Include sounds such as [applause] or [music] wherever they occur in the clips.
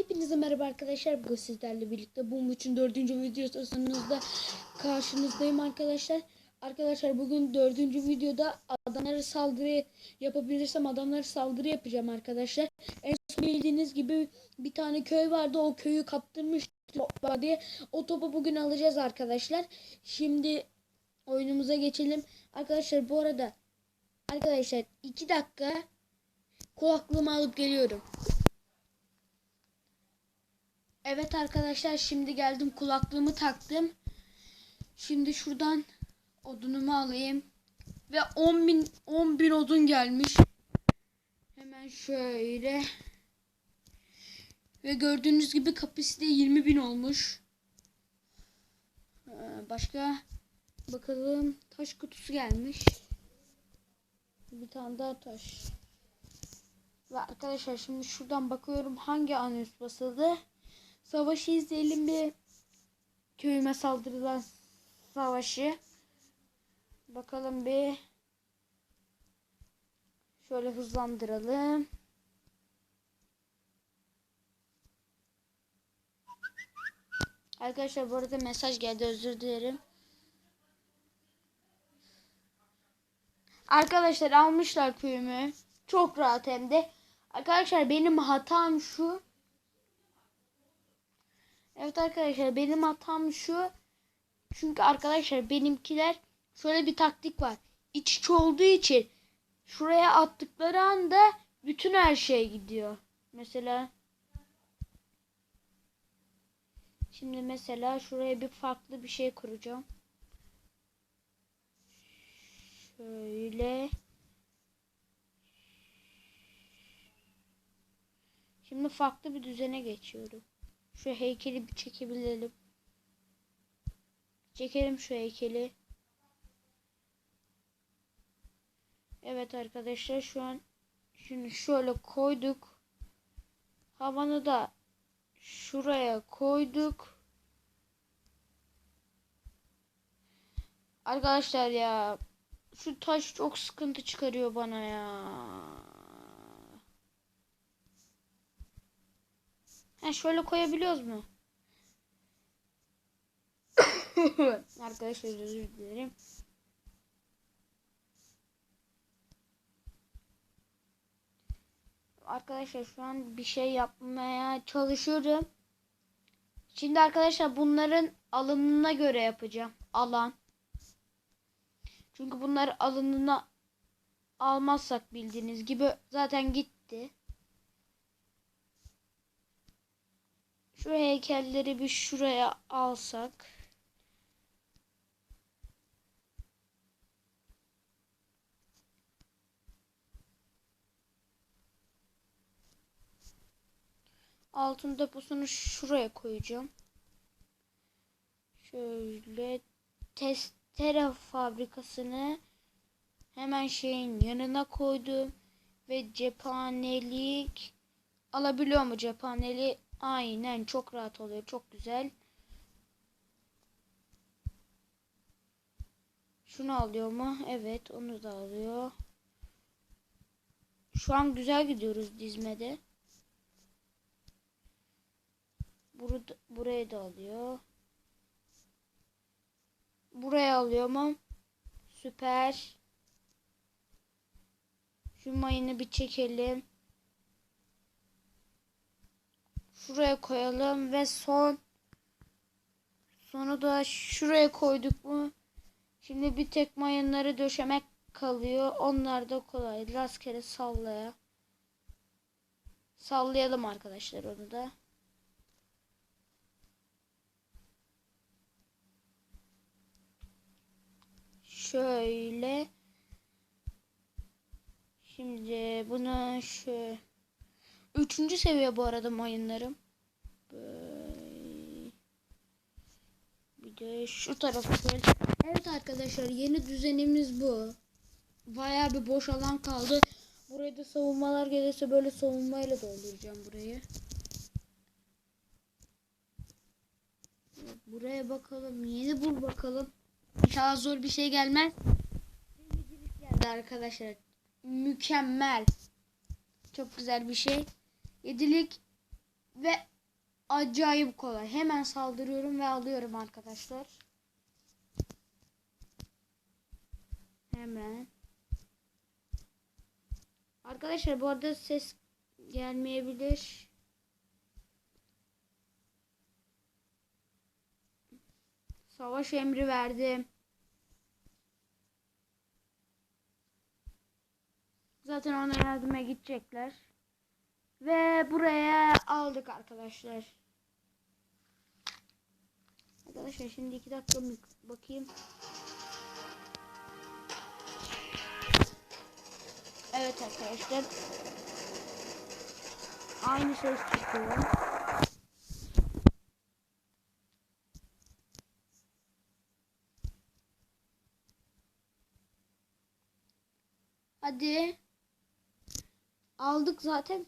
Hepinize merhaba arkadaşlar. Bugün sizlerle birlikte bu için dördüncü videosunda karşınızdayım arkadaşlar. Arkadaşlar bugün dördüncü videoda adamlara saldırı yapabilirsem adamlara saldırı yapacağım arkadaşlar. En son bildiğiniz gibi bir tane köy vardı. O köyü kaptırmıştı diye. O topu bugün alacağız arkadaşlar. Şimdi oyunumuza geçelim. Arkadaşlar bu arada arkadaşlar iki dakika kulaklığımı alıp geliyorum. Evet arkadaşlar şimdi geldim kulaklığımı taktım. Şimdi şuradan odunumu alayım. Ve 10 bin, 10 bin odun gelmiş. Hemen şöyle. Ve gördüğünüz gibi kapasite 20 bin olmuş. Ee, Başka bakalım taş kutusu gelmiş. Bir tane daha taş. Ve arkadaşlar şimdi şuradan bakıyorum hangi anüs basıldı. Savaşı izleyelim bir köyüme saldırılan savaşı. Bakalım bir şöyle hızlandıralım. Arkadaşlar bu arada mesaj geldi özür dilerim. Arkadaşlar almışlar köyümü. Çok rahat hem de. Arkadaşlar benim hatam şu. Evet arkadaşlar benim hatam şu. Çünkü arkadaşlar benimkiler şöyle bir taktik var. İç içe olduğu için şuraya attıkları anda bütün her şey gidiyor. Mesela Şimdi mesela şuraya bir farklı bir şey kuracağım. Şöyle. Şimdi farklı bir düzene geçiyorum. Şu heykeli bir çekebilelim. Çekelim şu heykeli. Evet arkadaşlar şu an şimdi şöyle koyduk. Havanı da şuraya koyduk. Arkadaşlar ya şu taş çok sıkıntı çıkarıyor bana ya. Ha şöyle koyabiliyoruz mu? [coughs] Arkadaşlar özür dilerim. Arkadaşlar şu an bir şey yapmaya çalışıyorum. Şimdi arkadaşlar bunların alanına göre yapacağım. Alan. Çünkü bunları alanına almazsak bildiğiniz gibi zaten gitti. Şu heykelleri bir şuraya alsak. Altın deposunu şuraya koyacağım. Şöyle testere fabrikasını hemen şeyin yanına koydum ve cephanelik alabiliyor mu cephaneli? Aynen çok rahat oluyor. Çok güzel. Şunu alıyor mu? Evet onu da alıyor. Şu an güzel gidiyoruz dizmede. Burada, burayı da alıyor. Buraya alıyor mu? Süper. Şu mayını bir çekelim. Şuraya koyalım ve son sonu da şuraya koyduk mu? Şimdi bir tek mayınları döşemek kalıyor. Onlar da kolay. Rastgele sallaya. Sallayalım arkadaşlar onu da. Şöyle. Şimdi bunu şu üçüncü seviye bu arada mayınlarım. Bir de şu tarafı böyle. Evet arkadaşlar yeni düzenimiz bu. Bayağı bir boş alan kaldı. Buraya da savunmalar gelirse böyle savunmayla dolduracağım burayı. Buraya bakalım. Yeni bul bakalım. İnşallah zor bir şey gelmez. Yedilik Ve acayip kolay. Hemen saldırıyorum ve alıyorum arkadaşlar. Hemen. Arkadaşlar bu arada ses gelmeyebilir. Savaş emri verdim. Zaten ona yardıma gidecekler. Ve buraya aldık arkadaşlar. Arkadaşlar şimdi iki dakika bakayım. Evet arkadaşlar. Aynı ses çıkıyor. Hadi. Aldık zaten.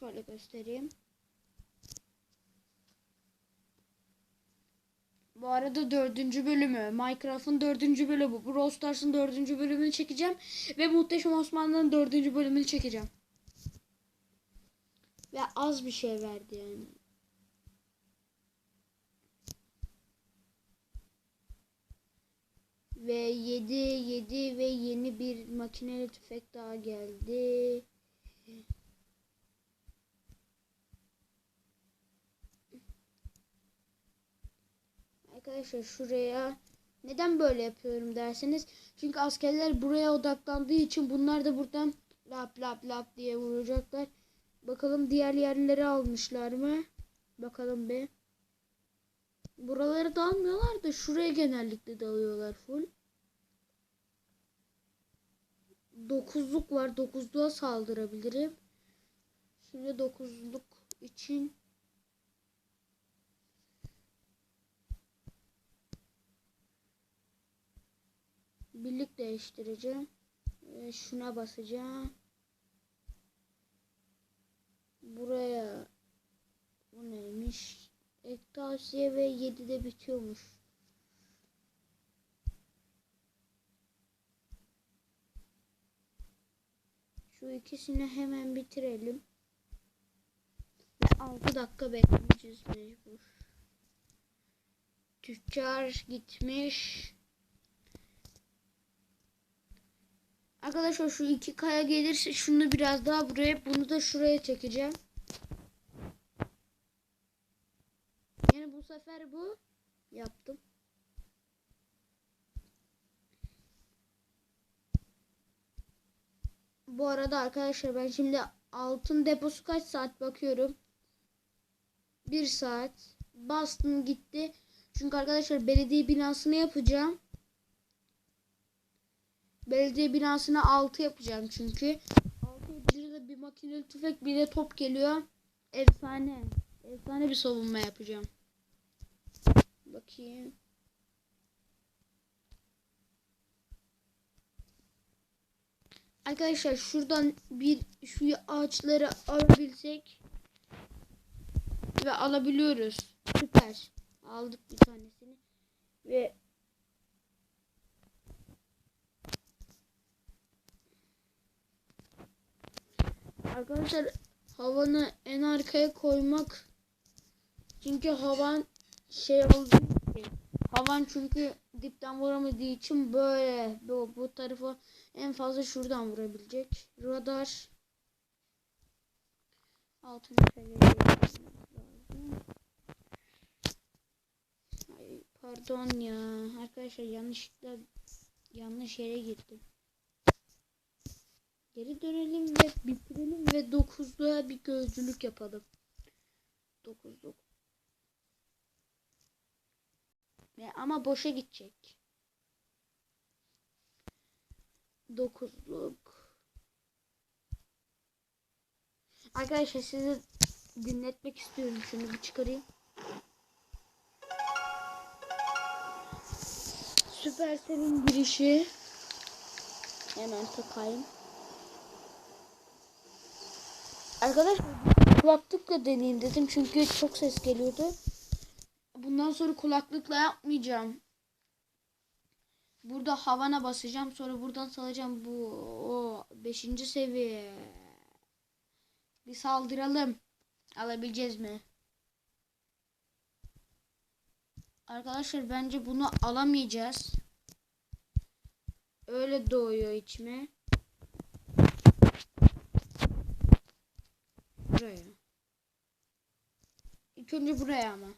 Şöyle göstereyim. Bu arada dördüncü bölümü. Minecraft'ın dördüncü bölümü. Brawl Stars'ın dördüncü bölümünü çekeceğim. Ve Muhteşem Osmanlı'nın dördüncü bölümünü çekeceğim. Ve az bir şey verdi yani. Ve 7 7 ve yeni bir makineli tüfek daha geldi. Arkadaşlar şuraya neden böyle yapıyorum derseniz çünkü askerler buraya odaklandığı için bunlar da buradan lap lap lap diye vuracaklar. Bakalım diğer yerleri almışlar mı? Bakalım bir. Buraları da almıyorlar da şuraya genellikle dalıyorlar full. Dokuzluk var. Dokuzluğa saldırabilirim. Şimdi dokuzluk için birlik değiştireceğim. Ee, şuna basacağım. Buraya bu neymiş? Ek tavsiye ve 7'de bitiyormuş. Şu ikisini hemen bitirelim. Ve 6 dakika bekleyeceğiz mecbur. Tüccar gitmiş. Arkadaşlar şu iki kaya gelirse şunu biraz daha buraya bunu da şuraya çekeceğim. Yani bu sefer bu yaptım. Bu arada arkadaşlar ben şimdi altın deposu kaç saat bakıyorum. Bir saat. Bastım gitti. Çünkü arkadaşlar belediye binasını yapacağım. Belediye binasına 6 yapacağım çünkü. 6 yapınca da bir makineli tüfek bir de top geliyor. Efsane. Efsane bir savunma yapacağım. Bakayım. Arkadaşlar şuradan bir şu ağaçları alabilsek ve alabiliyoruz. Süper. Aldık bir tanesini ve Arkadaşlar havanı en arkaya koymak çünkü havan şey olduğu için havan çünkü dipten vuramadığı için böyle bu, bu tarafa en fazla şuradan vurabilecek. Radar lazım. Ay, pardon ya arkadaşlar yanlışlıkla yanlış yere girdim. Geri dönelim ve bitirelim ve dokuzluğa bir gözcülük yapalım. Dokuzluk. Ve ama boşa gidecek. Dokuzluk. Arkadaşlar sizi dinletmek istiyorum. Şunu bir çıkarayım. Süpersel'in girişi. Hemen takayım. Arkadaşlar kulaklıkla deneyeyim dedim çünkü çok ses geliyordu. Bundan sonra kulaklıkla yapmayacağım. Burada havana basacağım sonra buradan salacağım bu o 5. seviye. Bir saldıralım. Alabileceğiz mi? Arkadaşlar bence bunu alamayacağız. Öyle doğuyor içime. Buraya. İlk önce buraya ama.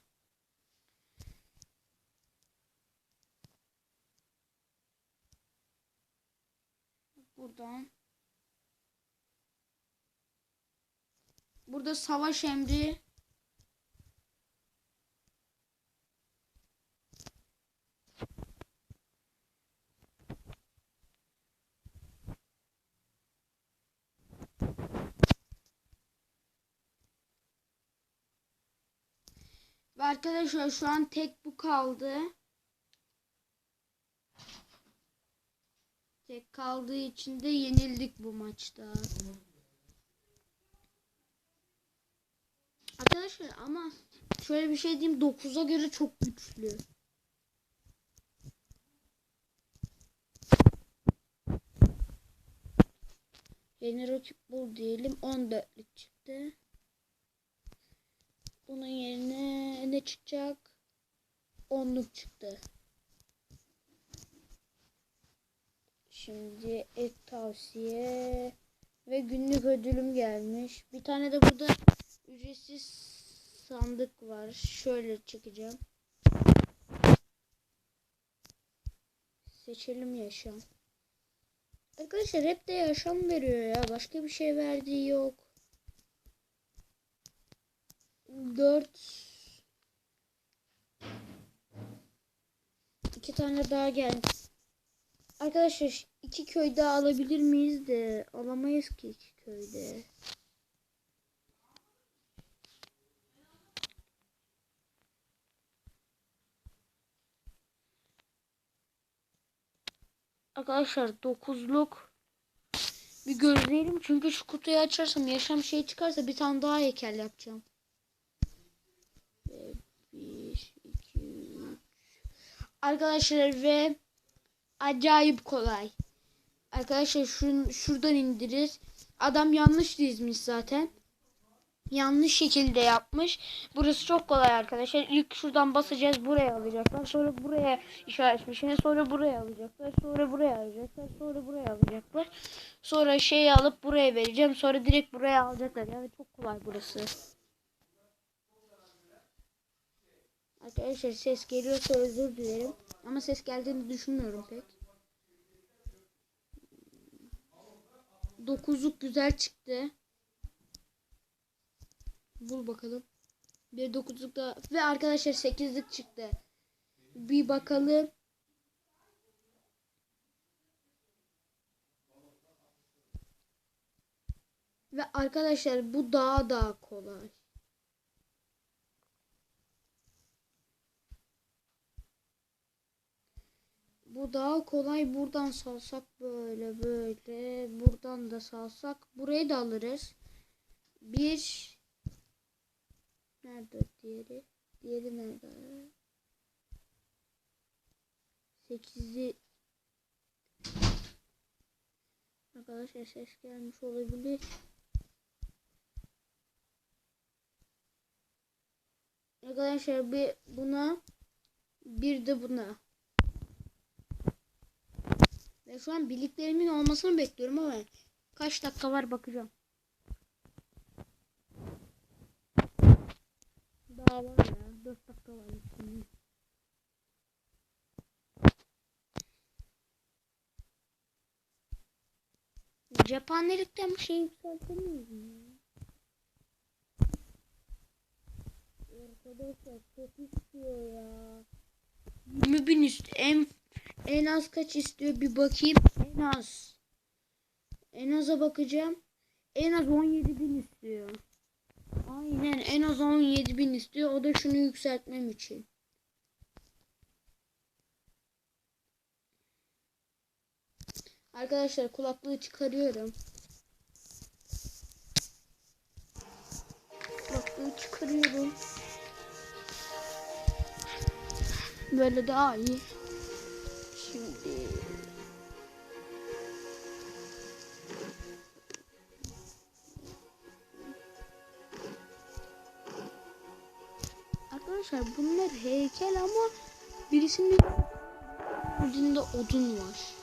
Buradan. Burada savaş emri. Arkadaşlar şu an tek bu kaldı. Tek kaldığı için de yenildik bu maçta. Arkadaşlar ama şöyle bir şey diyeyim 9'a göre çok güçlü. Yeni rakip bul diyelim 14'lük çıktı. Bunun yerine ne çıkacak? 10'luk çıktı. Şimdi et tavsiye ve günlük ödülüm gelmiş. Bir tane de burada ücretsiz sandık var. Şöyle çekeceğim. Seçelim yaşam. Arkadaşlar hep de yaşam veriyor ya. Başka bir şey verdiği yok. 4 iki tane daha geldi. Arkadaşlar iki köy daha alabilir miyiz de alamayız ki iki köyde. Arkadaşlar dokuzluk bir gözleyelim çünkü şu kutuyu açarsam yaşam şey çıkarsa bir tane daha heykel yapacağım. Ve bir, iki, üç. Arkadaşlar ve acayip kolay. Arkadaşlar şun, şuradan indiririz. Adam yanlış dizmiş zaten. Yanlış şekilde yapmış. Burası çok kolay arkadaşlar. İlk şuradan basacağız buraya alacaklar. Sonra buraya işaretmişine sonra buraya alacaklar. Sonra buraya alacaklar. Sonra buraya alacaklar. Sonra şeyi alıp buraya vereceğim. Sonra direkt buraya alacaklar. Yani çok kolay burası. Arkadaşlar ses geliyorsa özür dilerim. Ama ses geldiğini düşünmüyorum pek. Dokuzluk güzel çıktı. Bul bakalım. Bir dokuzluk da ve arkadaşlar sekizlik çıktı. Bir bakalım. Ve arkadaşlar bu daha daha kolay. Bu daha kolay. Buradan salsak böyle böyle. Buradan da salsak. Burayı da alırız. Bir. Nerede diğeri? Diğeri nerede? Sekizi. Arkadaşlar ses gelmiş olabilir. Arkadaşlar bir buna bir de buna. Ve şu an birliklerimin olmasını bekliyorum ama kaç dakika var bakacağım. Daha var ya. 4 dakika var. Şimdi. Cephanelikten bir şey yükseltemiyoruz mu? Arkadaşlar çok istiyor ya. 20 bin üst en en az kaç istiyor bir bakayım. En az. En aza bakacağım. En az 17 bin istiyor. Aynen en az 17 bin istiyor. O da şunu yükseltmem için. Arkadaşlar kulaklığı çıkarıyorum. Kulaklığı çıkarıyorum. Böyle daha iyi. Arkadaşlar bunlar heykel ama birisinin ucunda odun var.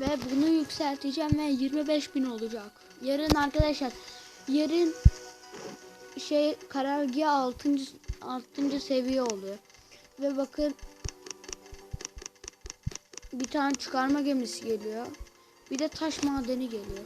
Ve bunu yükselteceğim ve 25 bin olacak. Yarın arkadaşlar yarın şey karargah 6. 6. seviye oluyor. Ve bakın bir tane çıkarma gemisi geliyor. Bir de taş madeni geliyor.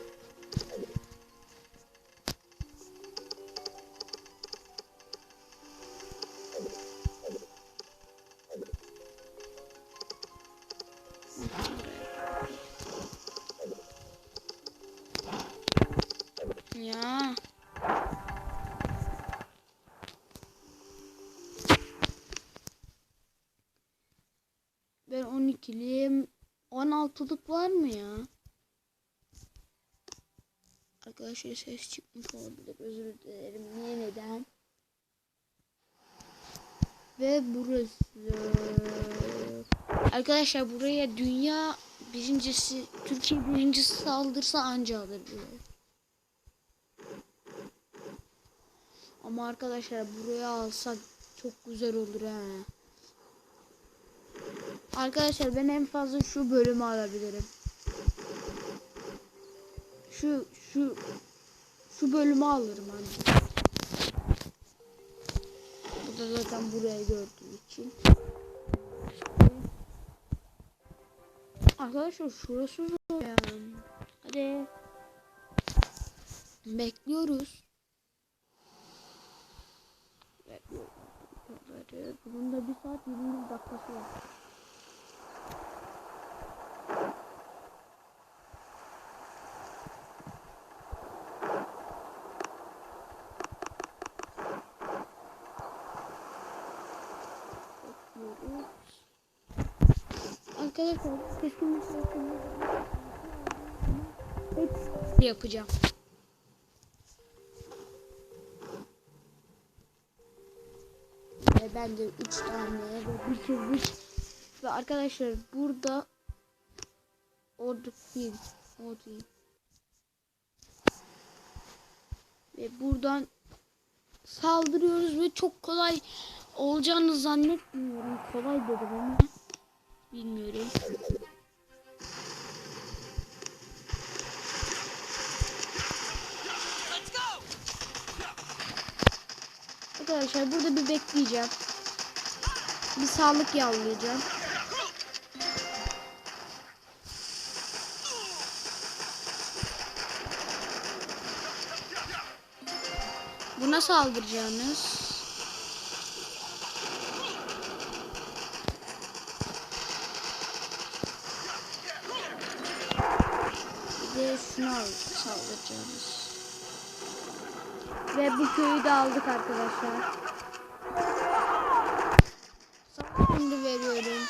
12'li 16'lık var mı ya? Arkadaşlar ses çıkmış olabilir. Özür dilerim. Niye neden? Ve burası. Arkadaşlar buraya dünya birincisi, Türkiye birincisi saldırsa anca alır diyor. Ama arkadaşlar buraya alsak çok güzel olur ha. Arkadaşlar ben en fazla şu bölümü alabilirim. Şu şu şu bölümü alırım hani. Bu da zaten buraya gördüğü için. Arkadaşlar şurası zor ya. Hadi. Bekliyoruz. Bekliyoruz. Bunun da bir saat 20 dakikası var. Bekliyoruz. Arkadaşlar yapacağım. Ve ben de 3 tane ve bitirmiş. Ve arkadaşlar burada orada bir o değil. Ve buradan saldırıyoruz ve çok kolay olacağını zannetmiyorum. Kolay dedim ama bilmiyorum. Arkadaşlar burada bir bekleyeceğim. Bir sağlık yağlayacağım. Buna saldıracağınız. Şuna saldıracağınız. Ve bu köyü de aldık arkadaşlar. Sana veriyorum.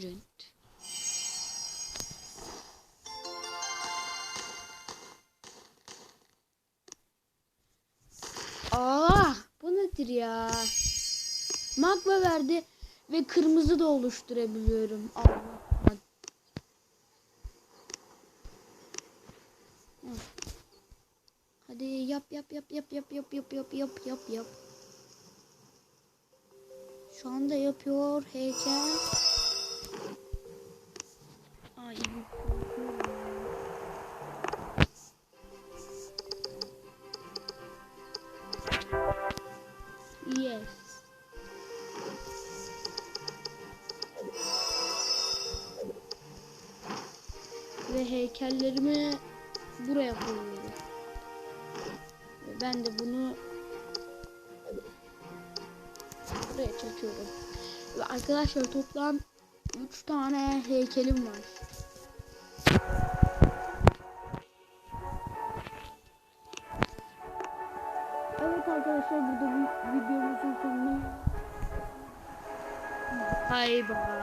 Dın. Aa, bu nedir ya? Magma verdi ve kırmızı da oluşturabiliyorum. Allah. Hadi yap yap yap yap yap yap yap yap yap yap. Şu anda yapıyor heykel. Ay. Yes. Ve heykellerimi buraya koyuyorum. Ben de bunu çalışıyorum. Ve arkadaşlar toplam 3 tane heykelim var. Evet arkadaşlar burada videomuzun sonuna Bye bye.